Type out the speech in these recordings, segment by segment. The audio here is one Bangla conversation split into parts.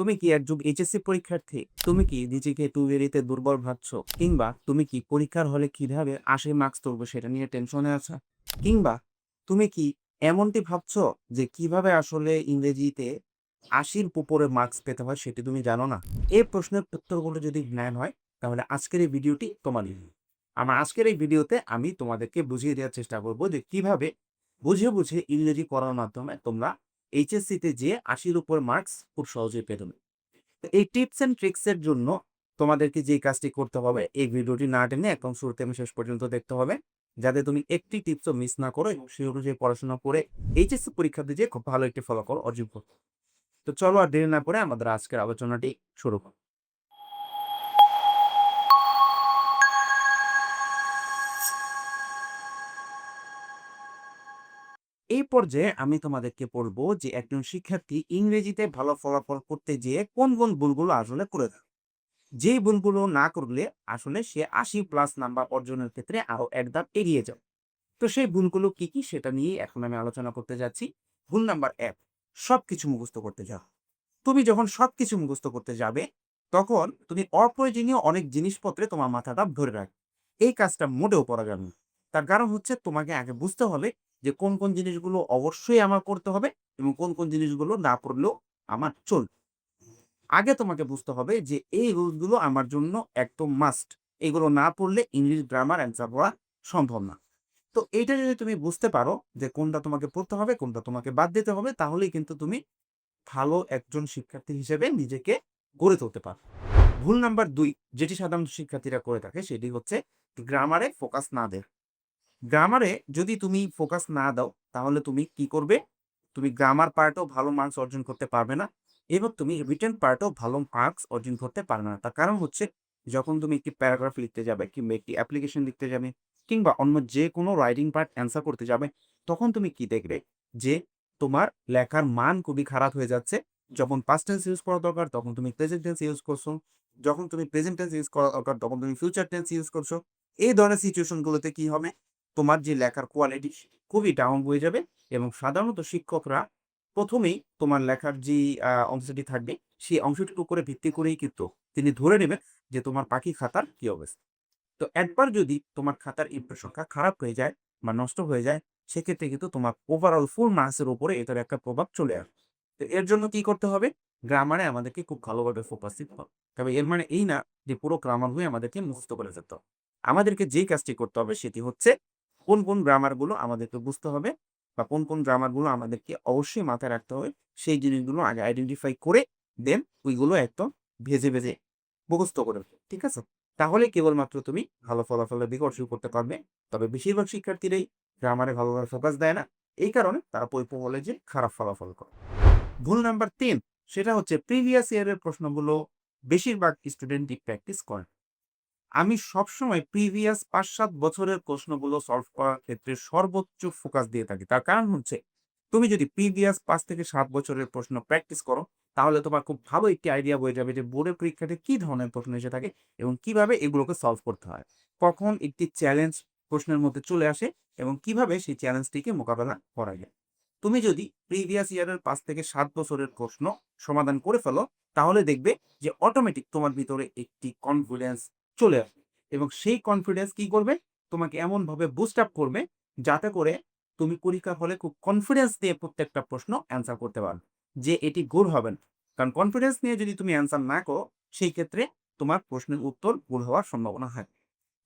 তুমি কি একজন এইচএসসি পরীক্ষার্থী? তুমি কি নিজেকে টুয়েরিতে দুর্বল ভাবছ? কিংবা তুমি কি পরীক্ষার হলে কীভাবে আশি মার্কস তুলবো সেটা নিয়ে টেনশনে আছো? কিংবা তুমি কি এমনটি ভাবছ যে কীভাবে আসলে ইংরেজিতে আশির উপরে মার্কস পেতে হয় সেটি তুমি জানো না? এই প্রশ্নের উত্তরগুলো যদি জ্ঞান হয়, তাহলে আজকের এই ভিডিওটি তোমার। আমার আজকের এই ভিডিওতে আমি তোমাদেরকে বুঝিয়ে দেওয়ার চেষ্টা করব যে কীভাবে বুঝে বুঝে ইংরেজি পড়ার মাধ্যমে তোমরা এইচএসসিতে যে আশির উপর মার্কস খুব সহজেই পেয়ে যাবে। তো এই টিপস অ্যান্ড ট্রিক্সের জন্য তোমাদেরকে যে কাজটি করতে হবে, এই ভিডিওটি না টেনে একদম শুরু থেকে শেষ পর্যন্ত দেখতে হবে। যাতে তুমি একটি টিপসও মিস না করো এবং সেই অনুযায়ী পড়াশোনা করে এইচএসসি পরীক্ষা দিয়ে খুব ভালো একটি ফলাফল অর্জন করো তো চলো আর দেরি না করে আমাদের আজকের আলোচনাটি শুরু করো। পর্যায়ে আমি তোমাদেরকে বলব যে একজন শিক্ষার্থী ইংরেজিতে ভালো ফলাফল করতে যেয়ে কোন কোন ভুলগুলো আসলে করে থাকে যে ভুলগুলো না করলে আসলে সে আশি প্লাস নাম্বার অর্জনের ক্ষেত্রে আরও এক ধাপ এগিয়ে যাও তো সেই ভুলগুলো কি কি সেটা নিয়ে এখন আমি আলোচনা করতে যাচ্ছি। ভুল নাম্বার এক, সবকিছু মুখস্থ করতে যাও। তুমি যখন সবকিছু মুখস্থ করতে যাবে, তখন তুমি অপ্রয়োজনীয় অনেক জিনিসপত্রে তোমার মাথাটা ধরে রাখবে। এই কাজটা মোটেও করা যাবে না। তার কারণ হচ্ছে তোমাকে আগে বুঝতে হবে যে, কোন কোন জিনিসগুলো অবশ্যই আমার করতে হবে এবং কোন কোন জিনিসগুলো না পড়লেও আমার চলবে। আগে তোমাকে বুঝতে হবে যে, এই রুলসগুলো আমার জন্য একদম মাস্ট এগুলো না পড়লে ইংলিশ গ্রামার অ্যান্সার করা সম্ভব না। তো এইটা যদি তুমি বুঝতে পারো যে, কোনটা তোমাকে পড়তে হবে, কোনটা তোমাকে বাদ দিতে হবে, তাহলেই কিন্তু তুমি ভালো একজন শিক্ষার্থী হিসেবে নিজেকে গড়ে তুলতে পারো ভুল নাম্বার দুই, যেটি সাধারণত শিক্ষার্থীরা করে থাকে সেটি হচ্ছে গ্রামারে ফোকাস না দেয় গ্রামারে যদি তুমি ফোকাস না দাও, তাহলে তুমি কি করবে? তুমি গ্রামার পার্টেও ভালো মার্কস অর্জন করতে পারবে না এবং তুমি রিটেন পার্টেও ভালো মার্কস অর্জন করতে পারবে না। তার কারণ হচ্ছে, যখন তুমি একটি প্যারাগ্রাফ লিখতে যাবে কিংবা একটি অ্যাপ্লিকেশন লিখতে যাবে কিংবা অন্য যে কোনো রাইটিং পার্ট অ্যান্সার করতে যাবে, তখন তুমি কি দেখবে? যে তোমার লেখার মান খুবই খারাপ হয়ে যাচ্ছে। যখন পাস্ট টেন্স ইউজ করা দরকার, তখন তুমি প্রেজেন্ট টেন্স ইউজ করছ। যখন তুমি প্রেজেন্ট টেন্স ইউজ করা দরকার, তখন তুমি ফিউচার টেন্স ইউজ করছ। এই ধরনের সিচুয়েশনগুলোতে কি হবে? তোমার যে লেখার কোয়ালিটি খুবই ডাউন হয়ে যাবে এবং সাধারণত শিক্ষকরা প্রথমেই তোমার লেখার যে অংশটি থাকবে, সেই অংশটির উপরে ভিত্তি করেই কিন্তু তিনি ধরে নেবেন যে তোমার পাখি খাতার কি অবস্থা। তো একবার যদি তোমার খাতার ইমপ্রেশনটা খারাপ হয়ে যায় বা নষ্ট হয়ে যায়, সেক্ষেত্রে কিন্তু তোমার ওভারঅল ফুল মার্কসের উপরে এটার একটা প্রভাব চলে আসবে। তো এর জন্য কি করতে হবে? গ্রামারে আমাদেরকে খুব ভালোভাবে ফোকাস দিতে হবে। তবে এর মানে এই না যে পুরো গ্রামার হয়ে আমাদেরকে মুখস্থ করে যেতে হবে। আমাদেরকে যেই কাজটি করতে হবে সেটি হচ্ছে কোন কোন গ্রামারগুলো আমাদেরকে বুঝতে হবে বা কোন কোন গ্রামারগুলো আমাদেরকে অবশ্যই মাথায় রাখতে হবে, সেই জিনিসগুলো আগে আইডেন্টিফাই করে দেন ওইগুলো একদম ভেজে ভেজে মুখস্থ করে ঠিক আছে? তাহলে কেবলমাত্র তুমি ভালো ফলাফলের দিকে অর্জন করতে পারবে, তবে বেশিরভাগ শিক্ষার্থীরাই গ্রামারে ভালোভাবে ফোকাস দেয় না, এই কারণে তারা পৈপ যে খারাপ ফলাফল করে। ভুল নাম্বার তিন, সেটা হচ্ছে প্রিভিয়াস ইয়ারের প্রশ্নগুলো বেশিরভাগ স্টুডেন্টই প্র্যাকটিস করেন আমি সবসময় প্রিভিয়াস পাঁচ সাত বছরের প্রশ্নগুলো সলভ করার ক্ষেত্রে সর্বোচ্চ ফোকাস দিয়ে থাকি। তার কারণ হচ্ছে, তুমি যদি প্রিভিয়াস পাঁচ থেকে সাত বছরের প্রশ্ন প্র্যাকটিস করো, তাহলে তোমার খুব ভালো একটি আইডিয়া হয়ে যাবে যে বোর্ডের পরীক্ষাতে কি ধরনের প্রশ্ন এসে থাকে এবং কীভাবে এগুলোকে সলভ করতে হয়। কখন একটি চ্যালেঞ্জ প্রশ্নের মধ্যে চলে আসে এবং কীভাবে সেই চ্যালেঞ্জটিকে মোকাবেলা করা যায়। তুমি যদি প্রিভিয়াস ইয়ারের পাঁচ থেকে সাত বছরের প্রশ্ন সমাধান করে ফেলো, তাহলে দেখবে যে অটোমেটিক তোমার ভিতরে একটি কনফিডেন্স চলে আসবে। এবং সেই কনফিডেন্স কি করবে? তোমাকে এমন ভাবে বুস্ট আপ করবে, যাতে করে তুমি পরীক্ষার হলে খুব কনফিডেন্স দিয়ে প্রত্যেকটা প্রশ্ন অ্যান্সার করতে পারবে, যে এটি গোল হবে না। কারণ কনফিডেন্স নিয়ে যদি তুমি অ্যান্সার না করো, সেই ক্ষেত্রে তোমার প্রশ্নের উত্তর ভুল হওয়ার সম্ভাবনা হয়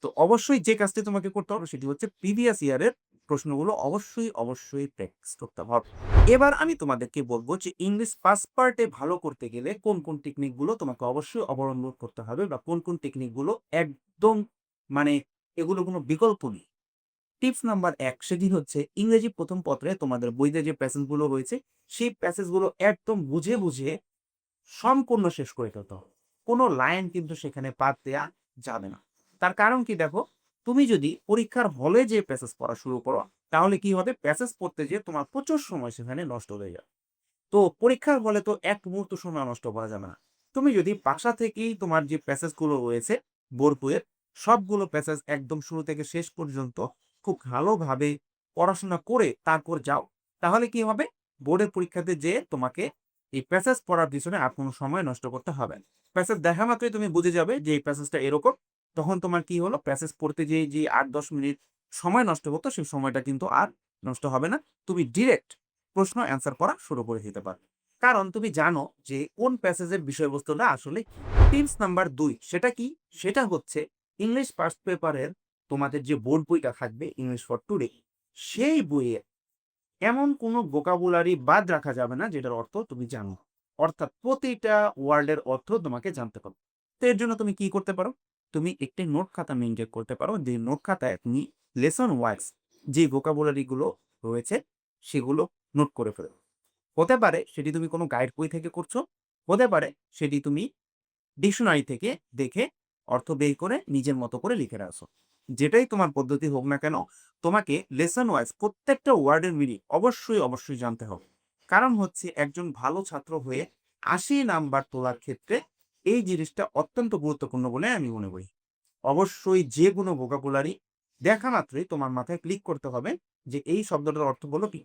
তো অবশ্যই যে কাজটি তোমাকে করতে হবে, সেটি হচ্ছে প্রিভিয়াস ইয়ারের প্রশ্নগুলো অবশ্যই অবশ্যই প্র্যাকটিস করতে হবে। এবার আমি তোমাদেরকে বলব যে ইংলিশ পাস পার্টে ভালো করতে গেলে কোন কোন টেকনিকগুলো তোমাকে অবশ্যই অবলম্বন করতে হবে বা কোন কোন টেকনিকগুলো একদম মানে এগুলো কোনো বিকল্প নেই। টিপস নাম্বার এক সেটি হচ্ছে ইংরেজি প্রথম পত্রে তোমাদের বইতে যে প্যাসেজগুলো রয়েছে, সেই প্যাসেজগুলো একদম বুঝে বুঝে সম্পূর্ণ শেষ করে ফেলতে হবে। কোনো লাইন কিন্তু সেখানে বাদ দেওয়া যাবে না। তার কারণ কি দেখো? তুমি যদি পরীক্ষার হলে যে প্যাসেজ পড়া শুরু করো, তাহলে কি হবে? প্যাসেজ পড়তে যে তোমার প্রচুর সময় সেখানে নষ্ট হয়ে যাবে। তো পরীক্ষার হলে তো এক মুহূর্ত সময় নষ্ট করা যাবে না। তুমি যদি বাসা থেকেই তোমার যে প্যাসেজগুলো রয়েছে বোর্ড বইয়ের সবগুলো প্যাসেজ একদম শুরু থেকে শেষ পর্যন্ত খুব ভালোভাবে পড়াশোনা করে তারপর যাও, তাহলে কি হবে? বোর্ডের পরীক্ষাতে যে তোমাকে এই প্যাসেজ পড়ার পিছনে আর কোনো সময় নষ্ট করতে হবে প্যাসেজ দেখা মাত্রই তুমি বুঝে যাবে যে এই প্যাসেজটা এরকম। তখন তোমার কি হলো? প্যাসেজ পড়তে যে যে আট, দশ মিনিট সময় নষ্ট হতো, সেই সময়টা কিন্তু আর নষ্ট হবে না। তুমি ডিরেক্ট প্রশ্ন অ্যান্সার করা শুরু করে দিতে পারবে কারণ তুমি জানো যে কোন প্যাসেজের বিষয়বস্তুটা আসলে টিপস নাম্বার দুই, সেটা কি? সেটা হচ্ছে ইংলিশ ফার্স্ট পেপারের তোমাদের যে বোর্ড বইটা থাকবে ইংলিশ ফর টুডে সেই বইয়ে এমন কোনো ভোকাবুলারি বাদ রাখা যাবে না, যেটার অর্থ তুমি জানো। অর্থাৎ প্রতিটা ওয়ার্ল্ডের অর্থ তোমাকে জানতে পারো তো এর জন্য তুমি কি করতে পারো? তুমি একটি নোট খাতা মেনটেন করতে পারো, যে নোট খাতায় তুমি লেসন ওয়াইজ যে ভোকাবুলারিগুলো রয়েছে, সেগুলো নোট করে ফেলো। হতে পারে সেটি তুমি কোনো গাইড বই থেকে করছ, হতে পারে সেটি তুমি ডিকশনারি থেকে দেখে অর্থ বের করে নিজের মতো করে লিখে রাখছো। যেটাই তোমার পদ্ধতি হোক না কেন, তোমাকে লেসন ওয়াইজ প্রত্যেকটা ওয়ার্ডের মিনিং অবশ্যই অবশ্যই জানতে হবে। কারণ হচ্ছে একজন ভালো ছাত্র হয়ে আশি নাম্বার তোলার ক্ষেত্রে এই জিনিসটা অত্যন্ত গুরুত্বপূর্ণ বলে আমি মনে করি। অবশ্যই যে কোনো ভোকাবুলারি দেখা মাত্রই তোমার মাথায় ক্লিক করতে হবে যে এই শব্দটার অর্থ হলো কি।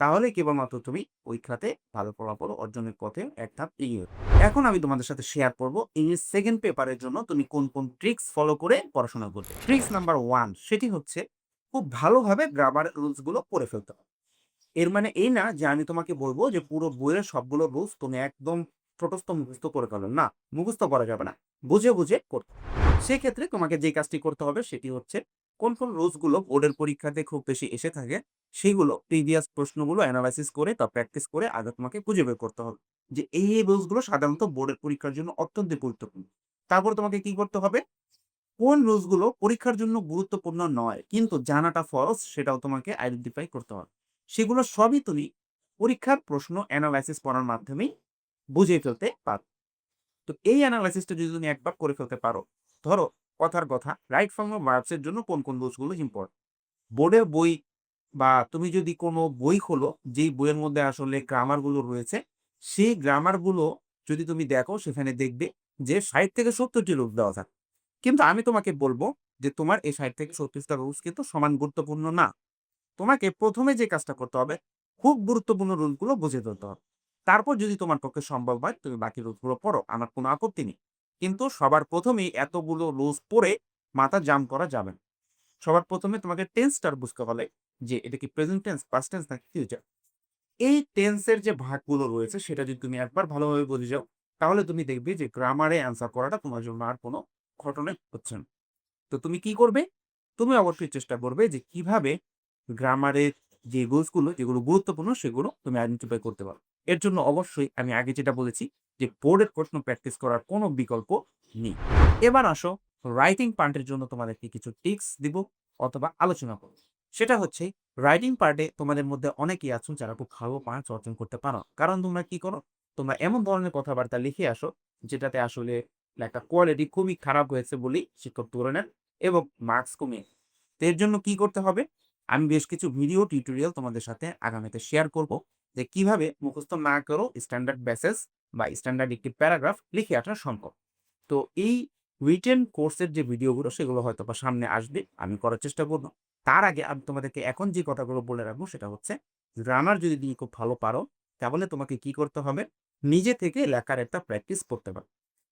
তাহলে কেবলমাত্র তুমি ওই খাতে ভালো ফলাফল অর্জনের পথে এক ধাপ এগিয়ে এখন আমি তোমাদের সাথে শেয়ার করব ইংলিশ সেকেন্ড পেপারের জন্য তুমি কোন কোন ট্রিক্স ফলো করে পড়াশোনা করবে। ট্রিক্স নাম্বার ওয়ান সেটি হচ্ছে খুব ভালোভাবে গ্রামার রুলসগুলো পড়ে ফেলতে হবে। এর মানে এই না যে আমি তোমাকে বলব যে পুরো বইয়ের সবগুলো রুলস তুমি একদম ছোটস্থ মুখস্থ করে ফেলো না, মুখস্থ করা যাবে না। বুঝে বুঝে করতে। সেক্ষেত্রে তোমাকে যে কাজটি করতে হবে সেটি হচ্ছে, কোন কোন রুলসগুলো বোর্ডের পরীক্ষাতে খুব বেশি এসে থাকে সেইগুলো প্রিভিয়াস প্রশ্নগুলো অ্যানালাইসিস করে তা প্র্যাকটিস করে আগে তোমাকে খুঁজে বের করতে হবে। যে এই এই রুলসগুলো সাধারণত বোর্ডের পরীক্ষার জন্য অত্যন্ত গুরুত্বপূর্ণ। তারপর তোমাকে কি করতে হবে? কোন রুলসগুলো পরীক্ষার জন্য গুরুত্বপূর্ণ নয়, কিন্তু জানাটা ফরজ সেটাও তোমাকে আইডেন্টিফাই করতে হবে। সেগুলো সবই তুমি পরীক্ষার প্রশ্ন অ্যানালাইসিস পড়ার মাধ্যমেই বুঝে ফেলতে পারো। তো এই অ্যানালাইসিসটা যদি তুমি একবার করে ফেলতে পারো, ধরো কথার কথা রাইট ফর্ম অফ ভার্বসের জন্য কোন কোন রুলসগুলো ইম্পর্টেন্ট বোর্ডের বই বা তুমি যদি কোনো বই খোলো, যেই বইয়ের মধ্যে আসলে গ্রামারগুলো রয়েছে, সেই গ্রামারগুলো যদি তুমি দেখো, সেখানে দেখবে যে ষাট থেকে সত্তরটি রুলস দেওয়া থাকে। কিন্তু আমি তোমাকে বলব যে তোমার এই ষাট থেকে সত্তরটা রুলস কিন্তু সমান গুরুত্বপূর্ণ না। তোমাকে প্রথমে যে কাজটা করতে হবে, খুব গুরুত্বপূর্ণ রুলগুলো বুঝে ধরতে হবে। তারপর যদি তোমার পক্ষে সম্ভব হয়, তুমি বাকি রুলসগুলো পড়ো। আমার কোনো আপত্তি নেই। কিন্তু সবার প্রথমেই এতগুলো রুলস পড়ে মাথা জাম করা যাবে না। সবার প্রথমে তোমাকে টেন্সটার বুঝতে হবে যে এটা কি প্রেজেন্ট টেন্স পাস্ট টেন্স নাকি ফিউচার এই টেন্সের যে ভাগগুলো রয়েছে, সেটা যদি তুমি একবার ভালোভাবে বুঝে যাও, তাহলে তুমি দেখবে যে গ্রামারে অ্যান্সার করাটা তোমার জন্য আর কোনো ঘটনা হচ্ছে না। তো তুমি কি করবে? তুমি অবশ্যই চেষ্টা করবে যে কীভাবে গ্রামারের যে রুলসগুলো, যেগুলো গুরুত্বপূর্ণ, সেগুলো তুমি আইডেন্টিফাই করতে পারো। এর জন্য অবশ্যই আমি আগে যেটা বলেছি যে বোর্ডের প্রশ্ন প্র্যাকটিস করার কোনো বিকল্প নেই। এবার আসো রাইটিং পার্টের জন্য তোমাদেরকে কিছু টিপস দিব অথবা আলোচনা করব। সেটা হচ্ছে রাইটিং পার্টে তোমাদের মধ্যে অনেকেই আছো যারা খুব ভালো পাঁচ অর্জন করতে পারো। কারণ তোমরা কি করো? তোমরা এমন ধরনের কথাবার্তা লিখে আসো যেটাতে আসলে লেখা কোয়ালিটি খুবই খারাপ হয়েছে বলেই শিক্ষক তুলে নেন এবং মার্কস কমিয়ে তো এর জন্য কি করতে হবে? আমি বেশ কিছু ভিডিও টিউটোরিয়াল তোমাদের সাথে আগামীতে শেয়ার করব। যে কীভাবে মুখস্থ না করো স্ট্যান্ডার্ড বেসেস বা স্ট্যান্ডার্ড একটি প্যারাগ্রাফ লিখে আসা সম্ভব তো এই রিটেন কোর্সের যে ভিডিওগুলো সেগুলো হয়তো বা সামনে আসবে, আমি করার চেষ্টা করব। তার আগে আমি তোমাদেরকে এখন যে কথাগুলো বলে রাখব, সেটা হচ্ছে গ্রামার যদি তুমি খুব ভালো পারো, তাহলে তোমাকে কি করতে হবে? নিজে থেকে লেখার একটা প্র্যাকটিস করতে পারো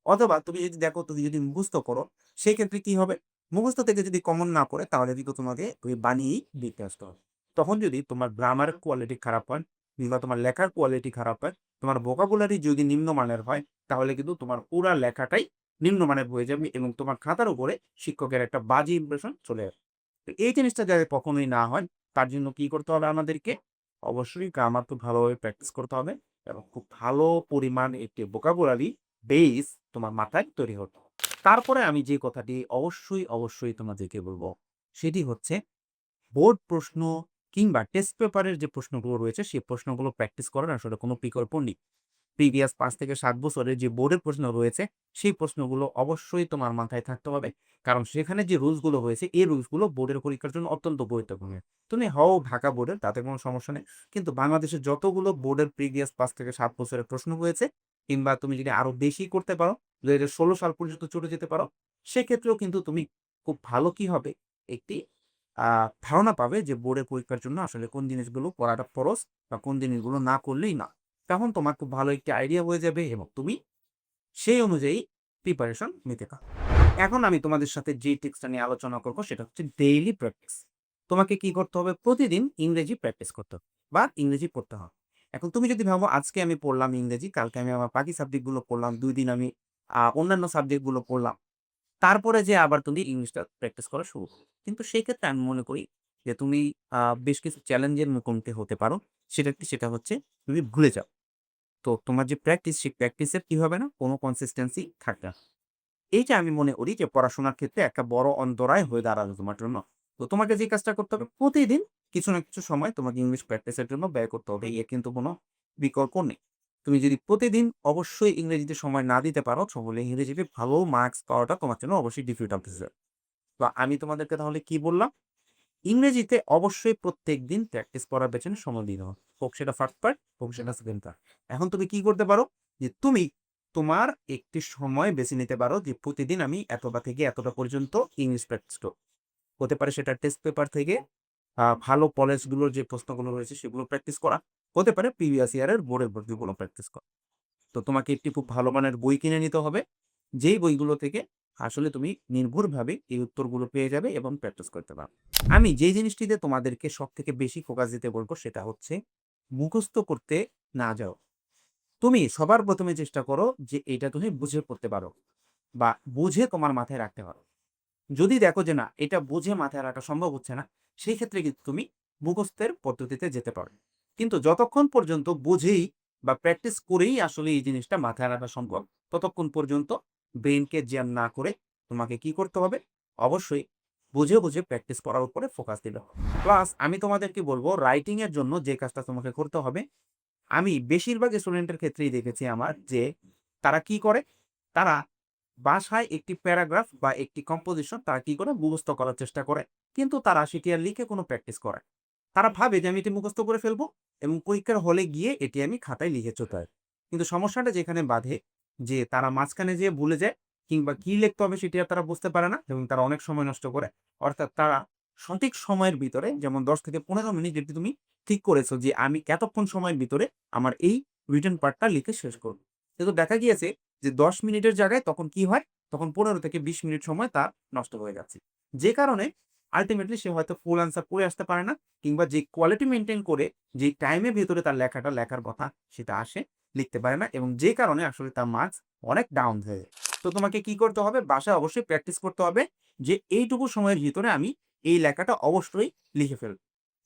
অথবা তুমি যদি দেখো, তুমি যদি মুখস্থ করো সেই ক্ষেত্রে কি হবে? মুখস্থ থেকে যদি কমন না করে তাহলে কিন্তু তোমাকে ওই বানিয়েই দিতে আসতে হবে। তখন যদি তোমার গ্রামার কোয়ালিটি খারাপ হয় কিংবা তোমার লেখার কোয়ালিটি খারাপ হয়, তোমার ভোকাবুলারি যদি নিম্নমানের হয়, তাহলে কিন্তু তোমার পুরা লেখাটাই নিম্নমানের হয়ে যাবে এবং তোমার খাতার উপরে শিক্ষকের একটা বাজে ইমপ্রেশন চলে আসবে। তো এই জিনিসটা যাতে কখনোই না হয়, তার জন্য কি করতে হবে আমাদেরকে? অবশ্যই গ্রামার তো ভালোভাবে প্র্যাকটিস করতে হবে এবং খুব ভালো পরিমাণ একটি ভোকাবুলারি বেস তোমার মাথায় তৈরি হতো তারপরে আমি যে কথাটি অবশ্যই অবশ্যই তোমাদেরকে বলব, সেটি হচ্ছে, বোর্ড প্রশ্ন কিংবা টেস্ট পেপারের যে প্রশ্নগুলো রয়েছে, সেই প্রশ্নগুলো প্র্যাকটিস করার আসলে কোনো বিকল্প নেই। প্রিভিয়াস পাঁচ থেকে সাত বছরের যে বোর্ডের প্রশ্ন রয়েছে, সেই প্রশ্নগুলো অবশ্যই তোমার মাথায় থাকতে হবে। কারণ সেখানে যে রুলসগুলো হয়েছে, এই রুলসগুলো বোর্ডের পরীক্ষার জন্য অত্যন্ত গুরুত্বপূর্ণ। তুমি হও ঢাকা বোর্ডের, তাতে কোনো সমস্যা নেই। কিন্তু বাংলাদেশের যতগুলো বোর্ডের প্রিভিয়াস পাঁচ থেকে সাত বছরের প্রশ্ন হয়েছে, কিংবা তুমি যদি আরও বেশি করতে পারো দু হাজার ষোলো সাল পর্যন্ত চলে যেতে পারো, সেক্ষেত্রেও কিন্তু তুমি খুব ভালো কি হবে? একটি ধারণা পাবে যে বোর্ডের পরীক্ষার জন্য আসলে কোন জিনিসগুলো পড়াটা ফরজ বা কোন জিনিসগুলো না করলেই না। তখন তোমার খুব ভালো একটি আইডিয়া হয়ে যাবে এবং তুমি সেই অনুযায়ী প্রিপারেশন নিতে পারো। এখন আমি তোমাদের সাথে যে টিক্সটা নিয়ে আলোচনা করব সেটা হচ্ছে ডেইলি প্র্যাকটিস তোমাকে কি করতে হবে? প্রতিদিন ইংরেজি প্র্যাকটিস করতে হবে বা ইংরেজি পড়তে হবে। এখন তুমি যদি ভাবো, আজকে আমি পড়লাম ইংরেজি, কালকে আমি আমার বাকি সাবজেক্টগুলো পড়লাম, দুই দিন আমি অন্যান্য সাবজেক্টগুলো পড়লাম। তারপরে যে আবার তুমি ইংলিশটা প্র্যাকটিস করা শুরু করো। কিন্তু সেই ক্ষেত্রে আমি মনে করি যে তুমি বেশ কিছু চ্যালেঞ্জের মুখোমুখি হতে পারো। সেটা কি? সেটা হচ্ছে তুমি ভুলে যাও। তো তোমার যে প্র্যাকটিস, সেই প্র্যাকটিসের কি হবে না? কোনো কনসিস্টেন্সি থাকবে না। এইটা আমি মনে করি যে পড়াশোনার ক্ষেত্রে একটা বড় অন্তরায় হয়ে দাঁড়াবে তোমার জন্য। তো তোমাকে যে কাজটা করতে হবে, প্রতিদিন কিছু না কিছু সময় তোমাকে ইংলিশ প্র্যাকটিসের জন্য ব্যয় করতে হবে। এর কিন্তু কোনো বিকল্প নেই। তুমি যদি প্রতিদিন অবশ্যই ইংরেজিতে সময় না দিতে পারো তাহলে ইংরেজিতে ভালো মার্কস পাওয়াটা তোমার জন্য অবশ্যই ডিফিকাল্ট হচ্ছে বা আমি তোমাদেরকে তাহলে কি বললাম? ইংরেজিতে অবশ্যই প্রত্যেক দিন প্র্যাকটিস করার পেছনে সময় দিতে হবে হোক সেটা ফার্স্ট পার্ট হোক সেটা সেকেন্ড পার্ট এখন তুমি কি করতে পারো? যে তুমি তোমার একটি সময় বেছে নিতে পারো যে প্রতিদিন আমি এতটা থেকে এতটা পর্যন্ত ইংলিশ প্র্যাকটিস করব। হতে পারে সেটা টেস্ট পেপার থেকে ভালো কলেজগুলোর যে প্রশ্নগুলো রয়েছে সেগুলো প্র্যাকটিস করা। হতে পারে প্রিভিয়াস ইয়ারের বোর্ডের বইগুলো প্র্যাকটিস করা। তো তোমাকে একটি খুব ভালো মানের বই কিনে নিতে হবে, যেই বইগুলো থেকে আসলে তুমি নির্ভুলভাবে এই উত্তরগুলো পেয়ে যাবে এবং প্র্যাকটিস করতে পারবে। আমি যেই জিনিসটিতে তোমাদেরকে সব থেকে বেশি ফোকাস দিতে বলব সেটা হচ্ছে মুখস্থ করতে না যাও। তুমি সবার প্রথমে চেষ্টা করো যে এটা তুমি বুঝে পড়তে পারো বা বুঝে তোমার মাথায় রাখতে পারো। যদি দেখো যে না, এটা বুঝে মাথায় রাখা সম্ভব হচ্ছে না, সেই ক্ষেত্রে কিন্তু তুমি মুখস্থের পদ্ধতিতে যেতে পারো। কিন্তু যতক্ষণ পর্যন্ত বুঝেই বা প্র্যাকটিস করেই আসলে এই জিনিসটা মাথায় রাখা সম্ভব, ততক্ষণ পর্যন্ত ব্রেনকে জ্যাম না করে তোমাকে কি করতে হবে? অবশ্যই বুঝে বুঝে প্র্যাকটিস করার উপরে ফোকাস দিতে হবে। প্লাস আমি তোমাদেরকে বলব রাইটিং এর জন্য যে কাজটা তোমাকে করতে হবে, আমি বেশিরভাগ স্টুডেন্টের ক্ষেত্রেই দেখেছি আমার যে তারা কি করে? তারা বাসায় একটি প্যারাগ্রাফ বা একটি কম্পোজিশন তারা কি করে? মুখস্থ করার চেষ্টা করে। কিন্তু তারা সেটি আর লিখে কোনো প্র্যাকটিস করে তারা ভাবে যে আমি এটি মুখস্থ করে ফেলব। এবং পরীক্ষার হলে গিয়ে এটি আমি খাতায় লিখে চলতে হয় কিন্তু সমস্যাটা যেখানে বাধে, যে তারা মাঝখানে যেয়ে ভুলে যায় কিংবা কি লিখতে হবে সেটি আর তারা বুঝতে পারে না এবং তারা অনেক সময় নষ্ট করে। অর্থাৎ তারা সঠিক সময়ের ভিতরে যেমন দশ থেকে পনেরো মিনিট যেটি তুমি ঠিক করেছ যে আমি এতক্ষণ সময়ের ভিতরে আমার এই রিটার্ন পার্টটা লিখে শেষ করব। কিন্তু দেখা গিয়েছে যে দশ মিনিটের জায়গায় তখন কি হয়? তখন পনেরো থেকে বিশ মিনিট সময় তার নষ্ট হয়ে যাচ্ছে। যে কারণে আলটিমেটলি সে হয়তো ফুল আনসার পড়ে আসতে পারে না, কিংবা যে কোয়ালিটি মেনটেন করে, যে টাইমের ভিতরে তার লেখাটা, লেখার কথা সেটা আসে, লিখতে পারে না এবং যে কারণে আসলে তার মার্কস অনেক ডাউন হয়ে যায়। তো তোমাকে কি করতে হবে? বাসায় অবশ্যই প্র্যাকটিস করতে হবে যে এইটুকু সময়ের ভিতরে আমি এই লেখাটা অবশ্যই লিখে ফেলব।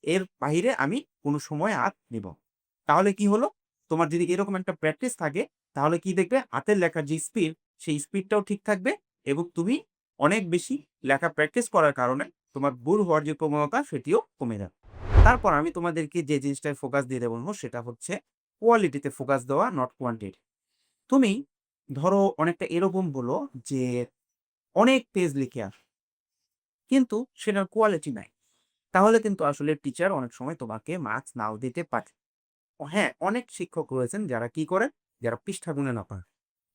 এর বাইরে আমি কোনো সময় আর নিব তাহলে কি হলো? তোমার যদি এরকম একটা প্র্যাকটিস থাকে, তাহলে কি দেখবে? হাতের লেখার যে স্পিড সেই স্পিডটাও ঠিক থাকবে এবং তুমি অনেক বেশি লেখা প্র্যাকটিস করার কারণে তোমার ভুল হওয়ার যে প্রবণতা, সেটিও কমে যাবে। তারপর আমি তোমাদেরকে যে জিনিসটায় ফোকাস দিতে বলব, সেটা হচ্ছে কোয়ালিটিতে ফোকাস দেওয়া নট কোয়ান্টিটি তুমি ধরো অনেকটা এরকম বলো যে অনেক পেজ লিখে আস, কিন্তু সেটার কোয়ালিটি নাই। তাহলে কিন্তু আসলে টিচার অনেক সময় তোমাকে মার্কস নাও দিতে পারে। হ্যাঁ অনেক শিক্ষক রয়েছেন যারা কি করে? যারা পৃষ্ঠা গুনে না পারে।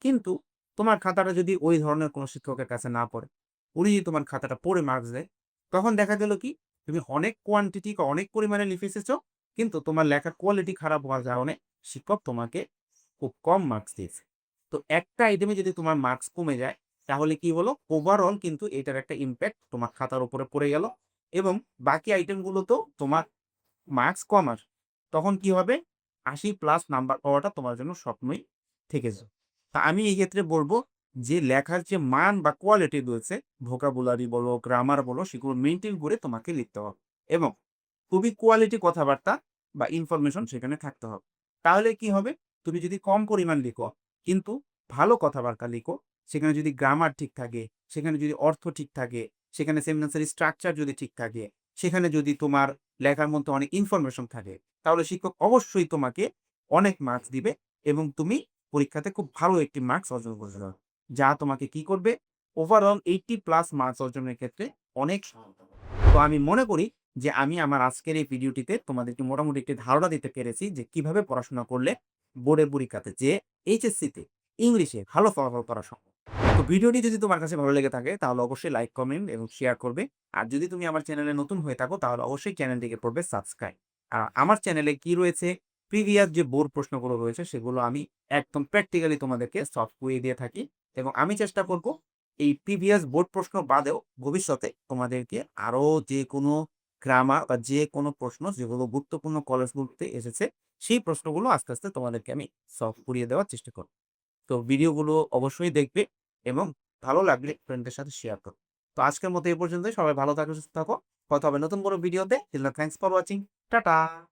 কিন্তু তোমার খাতাটা যদি ওই ধরনের কোনো শিক্ষকের কাছে না পড়ে, উনি যদি তোমার খাতাটা পড়ে মার্কস দেয় তখন দেখা গেল কি, তুমি অনেক কোয়ান্টিটি অনেক পরিমাণে লিখে কিন্তু তোমার লেখার কোয়ালিটি খারাপ হওয়ার কারণে শিক্ষক তোমাকে খুব কম মার্কস দিয়েছে। তো একটা আইটেমে যদি তোমার মার্কস কমে যায়, তাহলে কি হলো? ওভারঅল কিন্তু এটার একটা ইম্প্যাক্ট তোমার খাতার উপরে পড়ে গেল এবং বাকি আইটেমগুলোতেও তোমার মার্কস কম আসে তখন কি হবে? আশি প্লাস নাম্বার পাওয়াটা তোমার জন্য স্বপ্নই থেকে যায় তা আমি এই ক্ষেত্রে বলব যে লেখার যে মান বা কোয়ালিটি রয়েছে ভোকাবুলারি বলো গ্রামার বলো, সেগুলো মেনটেন করে তোমাকে লিখতে হবে এবং খুবই কোয়ালিটি কথাবার্তা বা ইনফরমেশন সেখানে থাকতে হবে। তাহলে কি হবে? তুমি যদি কম পরিমাণ লিখো, কিন্তু ভালো কথাবার্তা লিখো, সেখানে যদি গ্রামার ঠিক থাকে, সেখানে যদি অর্থ ঠিক থাকে, সেখানে সেমিনাসের স্ট্রাকচার যদি ঠিক থাকে, সেখানে যদি তোমার লেখার মধ্যে অনেক ইনফরমেশন থাকে, তাহলে শিক্ষক অবশ্যই তোমাকে অনেক মার্কস দিবে এবং তুমি পরীক্ষাতে খুব ভালো একটি মার্কস অর্জন করতে পারবে যা তোমাকে কি করবে? ওভারঅল এইটটি প্লাস মার্কস অর্জনের ক্ষেত্রে অনেক সহায়তা তো আমি মনে করি যে আমি আমার আজকের এই ভিডিওটিতে তোমাদেরকে মোটামুটি একটি ধারণা দিতে পেরেছি যে কীভাবে পড়াশোনা করলে বোর্ডের পরীক্ষাতে যে এইচএসসিতে ইংলিশে ভালো ফলাফল করা সম্ভব। তো ভিডিওটি যদি তোমার কাছে ভালো লেগে থাকে তাহলে অবশ্যই লাইক কমেন্ট এবং শেয়ার করবে। আর যদি তুমি আমার চ্যানেলে নতুন হয়ে থাকো তাহলে অবশ্যই চ্যানেলটিকে পড়বে সাবস্ক্রাইব আর আমার চ্যানেলে কি রয়েছে? প্রিভিয়াস যে বোর্ড প্রশ্নগুলো রয়েছে সেগুলো আমি একদম প্র্যাকটিক্যালি তোমাদেরকে সলভ করিয়ে দিয়ে থাকি। এবং আমি চেষ্টা করব এই প্রিভিয়াস বোর্ড প্রশ্ন বাদেও ভবিষ্যতে তোমাদেরকে আরও যে কোনো গ্রামার বা যে কোনো প্রশ্ন যেগুলো গুরুত্বপূর্ণ কলেজগুলোতে এসেছে, সেই প্রশ্নগুলো আস্তে আস্তে তোমাদেরকে আমি সলভ করিয়ে দেওয়ার চেষ্টা করব। তো ভিডিওগুলো অবশ্যই দেখবে এবং ভালো লাগলে ফ্রেন্ডদের সাথে শেয়ার করো। তো আজকের মতো এই পর্যন্তই। সবাই ভালো থাকো, সুস্থ থাকো। কথা হবে নতুন বড় ভিডিওতে থ্যাংকস ফর ওয়াচিং টাটা!